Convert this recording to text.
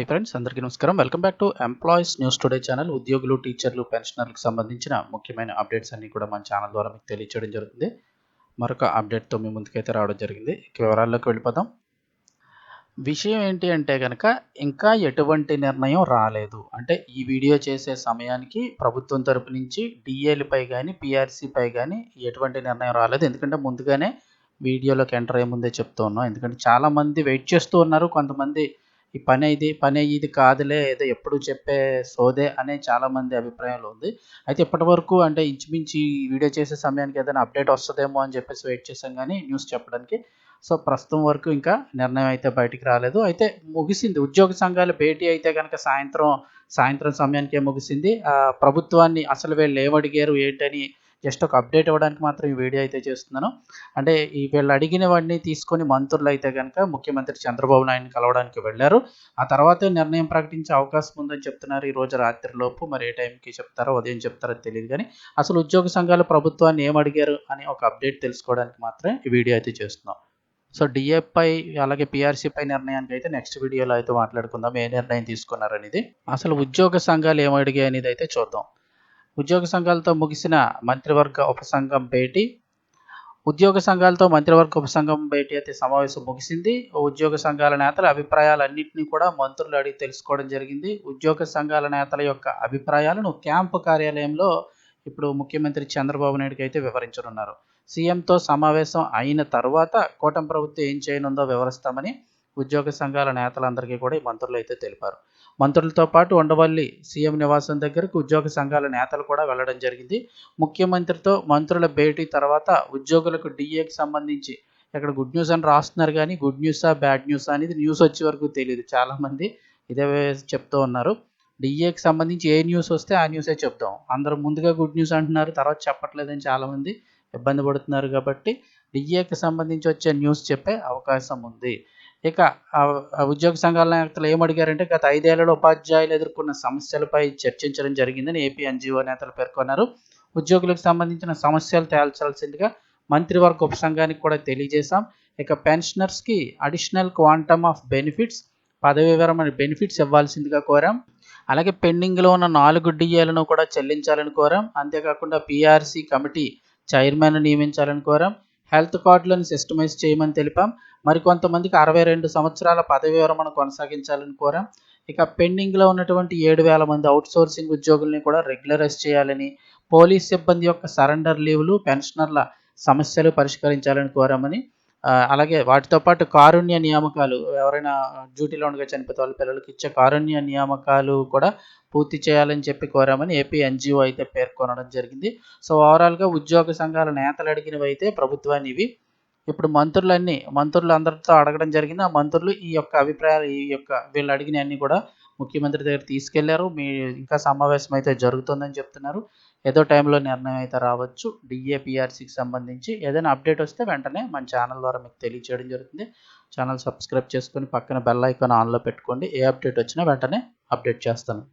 High friends అందరికీ నమస్కారం. Welcome back to employees news today channel ఉద్యోగులు టీచర్లు పెన్షనర్లకు సంబంధించిన ముఖ్యమైన అప్డేట్స్ అన్ని కూడా మన ఛానల్ ద్వారా మీకు తెలియచేయడం జరుగుతుంది. మరొక అప్డేట్తో మీ ముందుకైతే రావడం జరిగింది. ఇక వివరాల్లోకి వెళ్ళిపోదాం. విషయం ఏంటి అంటే కనుక ఇంకా ఎటువంటి నిర్ణయం రాలేదు. అంటే ఈ వీడియో చేసే సమయానికి ప్రభుత్వం తరపు నుంచి డిఏలపై కానీ పిఆర్సీపై కానీ ఎటువంటి నిర్ణయం రాలేదు. ఎందుకంటే ముందుగానే వీడియోలోకి ఎంటర్ అయ్యే ముందే చెప్తూ ఉన్నాం. ఎందుకంటే చాలామంది వెయిట్ చేస్తూ ఉన్నారు. కొంతమంది ఈ పని ఇది పని ఇది కాదులే ఏదో ఎప్పుడు చెప్పే సోదే అనే చాలామంది అభిప్రాయంలో ఉంది. అయితే ఇప్పటి వరకు అంటే ఇంచుమించి వీడియో చేసే సమయానికి ఏదైనా అప్డేట్ వస్తుందేమో అని చెప్పేసి వెయిట్ చేసాం కానీ న్యూస్ చెప్పడానికి. సో ప్రస్తుతం వరకు ఇంకా నిర్ణయం అయితే బయటికి రాలేదు. అయితే ముగిసింది ఉద్యోగ సంఘాల భేటీ అయితే కనుక సాయంత్రం సాయంత్రం సమయానికే ముగిసింది. ప్రభుత్వాన్ని అసలు వీళ్ళు ఏమడిగారు ఏంటని జస్ట్ ఒక అప్డేట్ ఇవ్వడానికి మాత్రం ఈ వీడియో అయితే చేస్తున్నాను. అంటే ఈ వీళ్ళు అడిగిన వాడిని తీసుకొని మంత్రులు అయితే కనుక ముఖ్యమంత్రి చంద్రబాబు నాయుడిని కలవడానికి వెళ్ళారు. ఆ తర్వాత నిర్ణయం ప్రకటించే అవకాశం ఉందని చెప్తున్నారు. ఈ రోజు రాత్రిలోపు మరి ఏ టైంకి చెప్తారో ఉదయం చెప్తారో తెలియదు కానీ అసలు ఉద్యోగ సంఘాలు ప్రభుత్వాన్ని ఏం అడిగారు అని ఒక అప్డేట్ తెలుసుకోవడానికి మాత్రం ఈ వీడియో అయితే చేస్తున్నాం. సో డిఏపై అలాగే పిఆర్సీపై నిర్ణయానికి అయితే నెక్స్ట్ వీడియోలో అయితే మాట్లాడుకుందాం. ఏ నిర్ణయం తీసుకున్నారనేది. అసలు ఉద్యోగ సంఘాలు ఏం అనేది అయితే చూద్దాం. ఉద్యోగ సంఘాలతో ముగిసిన మంత్రివర్గ ఉపసంఘం భేటీ. ఉద్యోగ సంఘాలతో మంత్రివర్గ ఉపసంఘం భేటీ అయితే సమావేశం ముగిసింది. ఉద్యోగ సంఘాల నేతల అభిప్రాయాలన్నింటినీ కూడా మంత్రులు అడిగి తెలుసుకోవడం జరిగింది. ఉద్యోగ సంఘాల నేతల యొక్క అభిప్రాయాలను క్యాంపు కార్యాలయంలో ఇప్పుడు ముఖ్యమంత్రి చంద్రబాబు నాయుడుకి అయితే వివరించనున్నారు. సీఎంతో సమావేశం అయిన తర్వాత కూటమి ప్రభుత్వం ఏం చేయనుందో వివరిస్తామని ఉద్యోగ సంఘాల నేతలందరికీ కూడా ఈ మంత్రులు అయితే తెలిపారు. మంత్రులతో పాటు ఉండవల్లి సీఎం నివాసం దగ్గరకు ఉద్యోగ సంఘాల నేతలు కూడా వెళ్ళడం జరిగింది. ముఖ్యమంత్రితో మంత్రుల భేటీ తర్వాత ఉద్యోగులకు డిఏకి సంబంధించి ఇక్కడ గుడ్ న్యూస్ అని రాస్తున్నారు కానీ గుడ్ న్యూసా బ్యాడ్ న్యూసా అనేది న్యూస్ వచ్చే వరకు తెలియదు. చాలామంది ఇదే చెప్తూ ఉన్నారు. డిఏకి సంబంధించి ఏ న్యూస్ వస్తే ఆ న్యూసే చెప్తాం. అందరూ ముందుగా గుడ్ న్యూస్ అంటున్నారు తర్వాత చెప్పట్లేదని చాలామంది ఇబ్బంది పడుతున్నారు కాబట్టి డిఏకి సంబంధించి వచ్చే న్యూస్ చెప్పే అవకాశం ఉంది. ఇక ఆ ఉద్యోగ సంఘాల నేతలు ఏమడిగారంటే గత ఐదేళ్ళలో ఉపాధ్యాయులు ఎదుర్కొన్న సమస్యలపై చర్చించడం జరిగిందని ఏపీ ఎన్జిఓ నేతలు పేర్కొన్నారు. ఉద్యోగులకు సంబంధించిన సమస్యలు తేల్చాల్సిందిగా మంత్రివర్గ ఉపసంఘానికి కూడా తెలియజేశాం. ఇక పెన్షనర్స్కి అడిషనల్ క్వాంటమ్ ఆఫ్ బెనిఫిట్స్ పదవి విరమణ బెనిఫిట్స్ ఇవ్వాల్సిందిగా కోరాం. అలాగే పెండింగ్లో ఉన్న నాలుగు డిఏలను కూడా చెల్లించాలని కోరాం. అంతేకాకుండా పిఆర్సీ కమిటీ చైర్మన్ నియమించాలని కోరాం. హెల్త్ కార్డులను సిస్టమైజ్ చేయమని తెలిపాం. మరికొంతమందికి అరవై రెండు సంవత్సరాల పదవి విరమణ కొనసాగించాలని కోరాం. ఇక పెండింగ్లో ఉన్నటువంటి ఏడు వేల మంది అవుట్సోర్సింగ్ ఉద్యోగుల్ని కూడా రెగ్యులరైజ్ చేయాలని పోలీస్ సిబ్బంది యొక్క సరెండర్ లీవ్లు పెన్షనర్ల సమస్యలు పరిష్కరించాలని కోరామని అలాగే వాటితో పాటు కారుణ్య నియామకాలు ఎవరైనా డ్యూటీలో ఉండగా చనిపోతే వాళ్ళ పిల్లలకి ఇచ్చే కారుణ్య నియామకాలు కూడా పూర్తి చేయాలని చెప్పి కోరామని ఏపీ ఎన్జిఓ అయితే పేర్కొనడం జరిగింది. సో ఓవరాల్గా ఉద్యోగ సంఘాల నేతలు అడిగినవి అయితే ప్రభుత్వాన్ని ఇవి. ఇప్పుడు మంత్రులన్నీ మంత్రులు అందరితో అడగడం జరిగింది. ఆ మంత్రులు ఈ యొక్క అభిప్రాయాలు ఈ యొక్క వీళ్ళు అడిగినవన్నీ కూడా ముఖ్యమంత్రి దగ్గర తీసుకెళ్ళారు. మీ ఇంకా సమావేశం అయితే జరుగుతుందని చెప్తున్నారు. ఏదో టైంలో నిర్ణయం అయితే రావచ్చు. డిఏపిఆర్సీకి సంబంధించి ఏదైనా అప్డేట్ వస్తే వెంటనే మన ఛానల్ ద్వారా మీకు తెలియచేయడం జరుగుతుంది. ఛానల్ సబ్స్క్రైబ్ చేసుకొని పక్కన బెల్ ఐకాన్ ఆన్లో పెట్టుకోండి. ఏ అప్డేట్ వచ్చినా వెంటనే అప్డేట్ చేస్తాను.